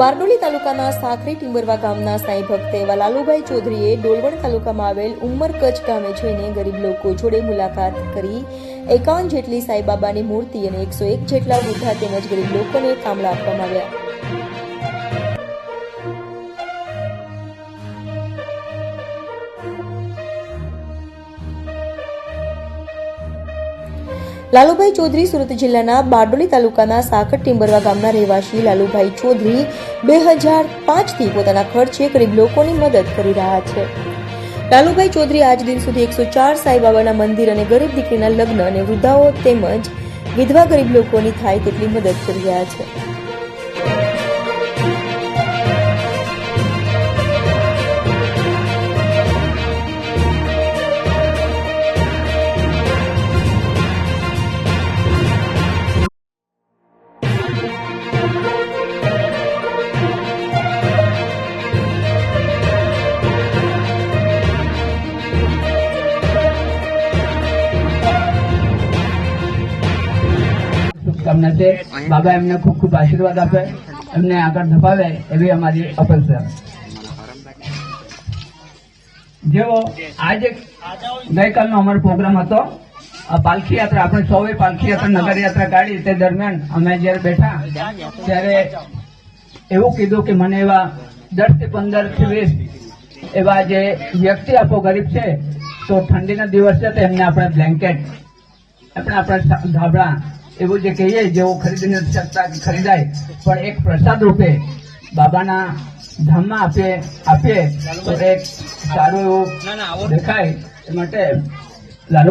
બારડોલી તાલુકાના સાખરી ટિંબરવા ગામના સાંઈ ભક્ત એવા લાલુભાઈ ચૌધરીએ ડોલવણ તાલુકામાં આવેલ ઉમરકચ્છ ગામે જઈને ગરીબ લોકો જોડે મુલાકાત કરી એકાવન જેટલી સાંઈબાબાની મૂર્તિ અને એકસો એક જેટલા વૃદ્ધા તેમજ ગરીબ લોકોને કામલા આપવામાં આવ્યા. લાલુભાઈ ચૌધરી સુરત જિલ્લાના બારડોલી તાલુકાના સાકર ટિંબરવા ગામના રહેવાસી લાલુભાઈ ચૌધરી બે હજાર પાંચથી પોતાના ખર્ચે ગરીબ લોકોની મદદ કરી રહ્યા છે. લાલુભાઈ ચૌધરી આજ દિન સુધી એકસો ચાર સાંઈબાબાના મંદિર અને ગરીબ દીકરીના લગ્ન અને વૃદ્ધાઓ તેમજ વિધવા ગરીબ લોકોની થાય તેટલી મદદ કરી રહ્યા છે. શુભકામના છે બાબા એમને ખૂબ ખૂબ આશીર્વાદ આપે, એમને આગળ ધપાવે એવી અમારી અપીલ છે. જેવો આજે ગઈકાલનો અમારો પ્રોગ્રામ હતો. પાલખી યાત્રા આપણે સૌએ પાલખી યાત્રા નગર યાત્રા કાઢી તે દરમિયાન અમે જયારે બેઠા, ત્યારે એવું કીધું કે મને એવા દસથી પંદરથી વીસ એવા જે વ્યક્તિ આપો ગરીબ છે, તો ઠંડીના દિવસ છે તો એમને આપણે બ્લેન્કેટ આપણે આપણા ધાબળા એવું જે કહીએ જેવું ખરીદી નથી શકતા ખરીદાય પણ એક પ્રસાદ રૂપે બાબાના ધામમાં આપીએ આપીએ તો એક સારું એવું દેખાય માટે